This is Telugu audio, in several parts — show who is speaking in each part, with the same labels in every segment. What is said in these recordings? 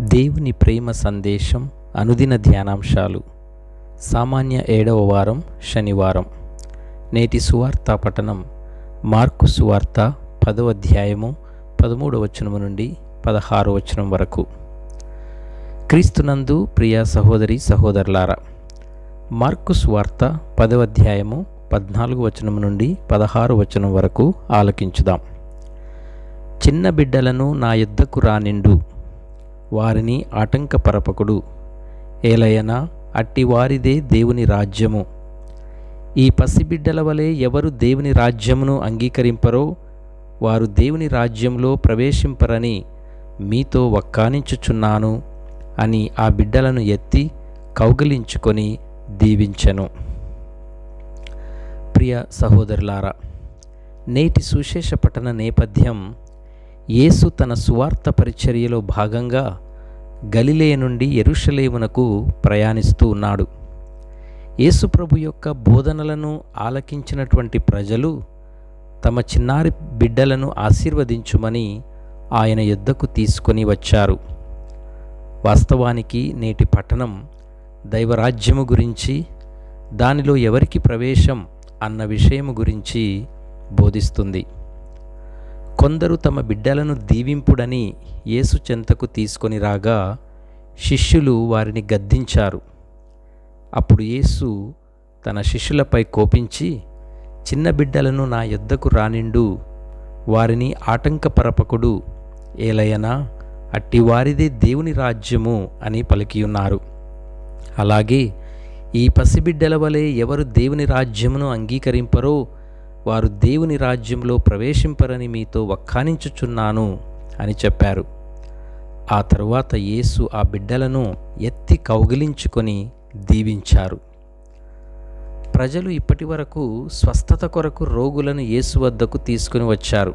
Speaker 1: దేవుని ప్రేమ సందేశం అనుదిన ధ్యానాంశాలు. సామాన్య ఏడవ వారం శనివారం. నేటి సువార్త పఠనం మార్కు సువార్త పదవ అధ్యాయము పదమూడవ వచనము నుండి పదహారు వచనం వరకు. క్రీస్తునందు ప్రియ సహోదరి సహోదరులారా మార్కు సువార్త పదవ అధ్యాయము పద్నాలుగు వచనము నుండి పదహారు వచనం వరకు ఆలకించుదాం. చిన్న బిడ్డలను నా యుద్ధకు రానిండు వారిని ఆటంకపరపకుడు. ఏలయనా అట్టివారిదే దేవుని రాజ్యము. ఈ పసిబిడ్డల వలె ఎవరు దేవుని రాజ్యమును అంగీకరింపరో వారు దేవుని రాజ్యంలో ప్రవేశింపరని మీతో వక్కానించుచున్నాను అని ఆ బిడ్డలను ఎత్తి కౌగిలించుకొని దీవించెను. ప్రియ సహోదరులారా నేటి సుశేష పఠన నేపథ్యం యేసు తన సువార్త పరిచర్యలో భాగంగా గలిలే నుండి ఎరుషలేమునకు ప్రయాణిస్తూ ఉన్నాడు. యేసుప్రభు యొక్క బోధనలను ఆలకించినటువంటి ప్రజలు తమ చిన్నారి బిడ్డలను ఆశీర్వదించుమని ఆయన యుద్ధకు తీసుకొని వచ్చారు. వాస్తవానికి నేటి పట్టణం దైవరాజ్యము గురించి దానిలో ఎవరికి ప్రవేశం అన్న విషయము గురించి బోధిస్తుంది. కొందరు తమ బిడ్డలను దీవింపుడని యేసు చెంతకు తీసుకొని రాగా శిష్యులు వారిని గద్దించారు. అప్పుడు యేసు తన శిష్యులపై కోపించి చిన్న బిడ్డలను నా యొద్దకు రానిండు. వారిని ఆటంకపరపకుడు ఏలయనా అట్టివారిదే దేవుని రాజ్యము అని పలికియున్నారు. అలాగే ఈ పసిబిడ్డల వలె ఎవరు దేవుని రాజ్యమును అంగీకరింపరో వారు దేవుని రాజ్యంలో ప్రవేశింపరని మీతో వక్కానించుచున్నాను అని చెప్పారు. ఆ తరువాత యేసు ఆ బిడ్డలను ఎత్తి కౌగిలించుకొని దీవించారు. ప్రజలు ఇప్పటి వరకు స్వస్థత కొరకు రోగులను యేసు వద్దకు తీసుకుని వచ్చారు.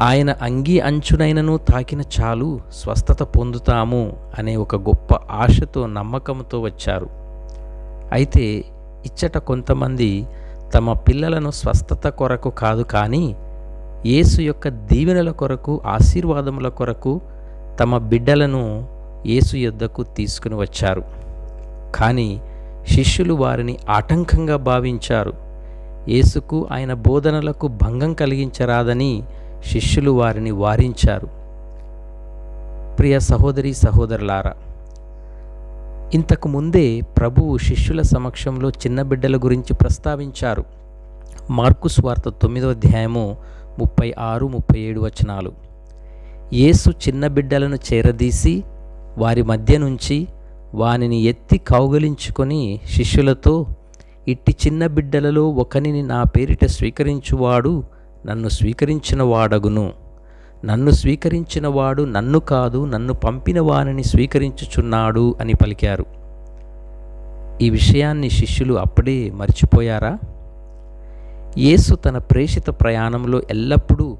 Speaker 1: ఆయన అంగీ అంచునైనను తాకిన చాలు స్వస్థత పొందుతాము అనే ఒక గొప్ప ఆశతో నమ్మకంతో వచ్చారు. అయితే ఇచ్చట కొంతమంది తమ పిల్లలను స్వస్థత కొరకు కాదు కానీ యేసు యొక్క దీవెనల కొరకు ఆశీర్వాదముల కొరకు తమ బిడ్డలను యేసు యొద్దకు తీసుకుని వచ్చారు. కానీ శిష్యులు వారిని ఆటంకంగా భావించారు. యేసుకు ఆయన బోధనలకు భంగం కలిగించరాదని శిష్యులు వారిని వారించారు. ప్రియ సహోదరి సహోదరులారా ఇంతకు ముందే ప్రభువు శిష్యుల సమక్షంలో చిన్న బిడ్డల గురించి ప్రస్తావించారు. మార్కు స్వార్త తొమ్మిదో అధ్యాయము ముప్పై ఆరు ముప్పై ఏడు వచనాలు. యేసు చిన్న బిడ్డలను చేరదీసి వారి మధ్య నుంచి వానిని ఎత్తి కౌగలించుకొని శిష్యులతో ఇట్టి చిన్న బిడ్డలలో ఒకనిని నా పేరిట స్వీకరించువాడు నన్ను స్వీకరించిన వాడగును. నన్ను స్వీకరించినవాడు నన్ను కాదు నన్ను పంపిన వానిని స్వీకరించుచున్నాడు అని పలికారు. ఈ విషయాన్ని శిష్యులు అప్పుడే మర్చిపోయారా? యేసు తన ప్రేషిత ప్రయాణంలో ఎల్లప్పుడూ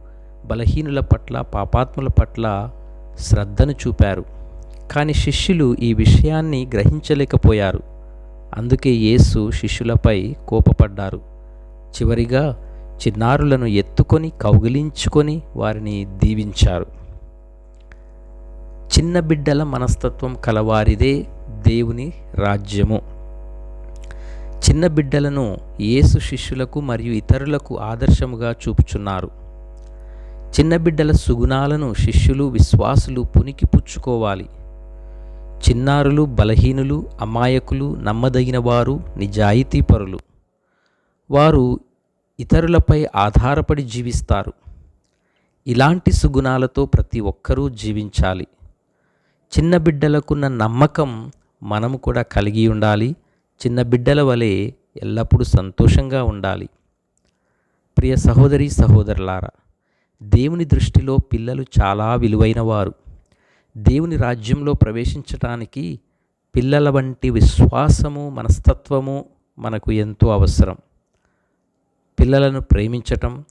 Speaker 1: బలహీనుల పట్ల పాపాత్ముల పట్ల శ్రద్ధను చూపారు. కానీ శిష్యులు ఈ విషయాన్ని గ్రహించలేకపోయారు. అందుకే యేసు శిష్యులపై కోపపడ్డారు. చివరిగా చిన్నారులను ఎత్తుకొని కౌగిలించుకొని వారిని దీవించారు. చిన్న బిడ్డల మనస్తత్వం కలవారిదే దేవుని రాజ్యము. చిన్న బిడ్డలను యేసు శిష్యులకు మరియు ఇతరులకు ఆదర్శముగా చూపుచున్నారు. చిన్న బిడ్డల సుగుణాలను శిష్యులు విశ్వాసులు పునికి పుచ్చుకోవాలి. చిన్నారులు బలహీనులు అమాయకులు నమ్మదగిన వారు నిజాయితీపరులు. వారు ఇతరులపై ఆధారపడి జీవిస్తారు. ఇలాంటి సుగుణాలతో ప్రతి ఒక్కరూ జీవించాలి. చిన్న బిడ్డలకున్న నమ్మకం మనము కూడా కలిగి ఉండాలి. చిన్న బిడ్డల వలె ఎల్లప్పుడూ సంతోషంగా ఉండాలి. ప్రియ సహోదరి సహోదరులారా దేవుని దృష్టిలో పిల్లలు చాలా విలువైనవారు. దేవుని రాజ్యంలో ప్రవేశించటానికి పిల్లల వంటి విశ్వాసము మనస్తత్వము మనకు ఎంతో అవసరం. పిల్లలను ప్రేమించటం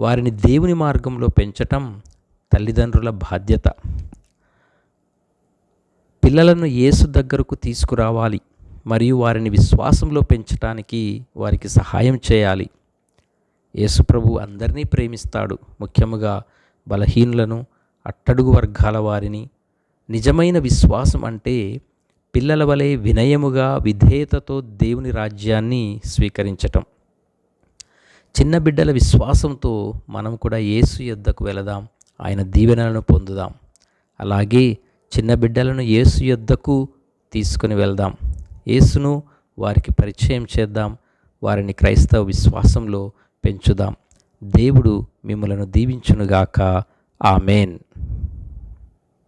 Speaker 1: వారిని దేవుని మార్గంలో పెంచటం తల్లిదండ్రుల బాధ్యత. పిల్లలను యేసు దగ్గరకు తీసుకురావాలి మరియు వారిని విశ్వాసంలో పెంచటానికి వారికి సహాయం చేయాలి. యేసుప్రభు అందరినీ ప్రేమిస్తాడు. ముఖ్యముగా బలహీనులను అట్టడుగు వర్గాల వారిని. నిజమైన విశ్వాసం అంటే పిల్లల వలె వినయముగా విధేయతతో దేవుని రాజ్యాన్ని స్వీకరించటం. చిన్న బిడ్డల విశ్వాసంతో మనం కూడా యేసు యొద్దకు వెళదాం. ఆయన దీవెనలను పొందుదాం. అలాగే చిన్న బిడ్డలను యేసు యొద్దకు తీసుకుని వెళ్దాం. యేసును వారికి పరిచయం చేద్దాం. వారిని క్రైస్తవ విశ్వాసంలో పెంచుదాం. దేవుడు మిమ్మలను దీవించునుగాక. ఆమెన్.